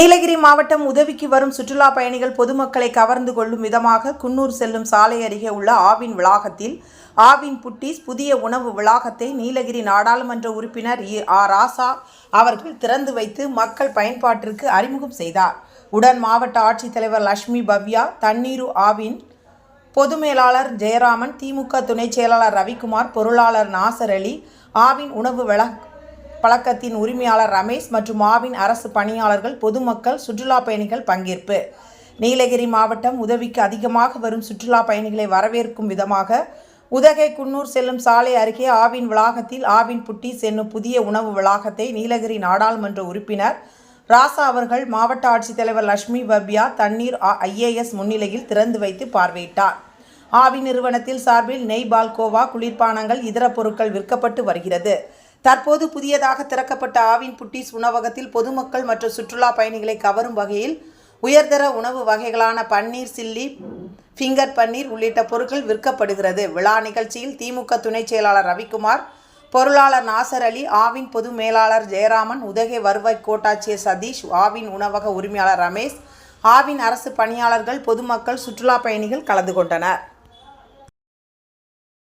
நீலகிரி மாவட்டம் உதவிக்கு வரும் சுற்றுலா பயணிகள் பொதுமக்களை கவர்ந்து கொள்ளும் விதமாக குன்னூர் செல்லும் சாலை அருகே உள்ள ஆவின் வளாகத்தில் ஆவின் புட்டிஸ் புதிய உணவு வளாகத்தை நீலகிரி நாடாளுமன்ற உறுப்பினர் இ ஆ ராசா அவர்கள் திறந்து வைத்து மக்கள் பயன்பாட்டிற்கு அறிமுகம் செய்தார். உடன் மாவட்ட ஆட்சித்தலைவர் லட்சுமி பவ்யா தண்ணீரு ஆவின் பொது மேலாளர் ஜெயராமன் திமுக துணைச் செயலாளர் ரவிக்குமார் பொருளாளர் நாசர் அலி ஆவின் உணவு வளாக பழக்கத்தின் உரிமையாளர் ரமேஷ் மற்றும் ஆவின் அரசு பணியாளர்கள் பொதுமக்கள் சுற்றுலா பயணிகள் பங்கேற்பு. நீலகிரி மாவட்டம் உதவிக்கு அதிகமாக வரும் சுற்றுலா பயணிகளை வரவேற்கும் விதமாக உதகை குன்னூர் செல்லும் சாலை அருகே ஆவின் வளாகத்தில் ஆவின் புட்டி சென்னும் புதிய உணவு வளாகத்தை நீலகிரி நாடாளுமன்ற உறுப்பினர் ராசா அவர்கள் மாவட்ட ஆட்சித்தலைவர் லட்சுமி பவ்யா தண்ணீர் ஐஏஎஸ் முன்னிலையில் திறந்து வைத்து பார்வையிட்டார். ஆவி நிறுவனத்தில் சார்பில் நெய் பால்கோவா குளிர்பானங்கள் இதர பொருட்கள் விற்கப்பட்டு வருகிறது. தற்போது புதியதாக திறக்கப்பட்ட ஆவின் புட்டிஸ் உணவகத்தில் பொதுமக்கள் மற்றும் சுற்றுலா பயணிகளை கவரும் வகையில் உயர்தர உணவு வகைகளான பன்னீர் சில்லி ஃபிங்கர் பன்னீர் உள்ளிட்ட பொருட்கள் விற்கப்படுகிறது. விழா நிகழ்ச்சியில் திமுக துணைச் செயலாளர் ரவிக்குமார் பொருளாளர் நாசர் அலி ஆவின் பொது மேலாளர் ஜெயராமன் உதகை வருவாய் கோட்டாட்சியர் சதீஷ் ஆவின் உணவக உரிமையாளர் ரமேஷ் ஆவின் அரசு பணியாளர்கள் பொதுமக்கள் சுற்றுலா பயணிகள் கலந்து கொண்டனர்.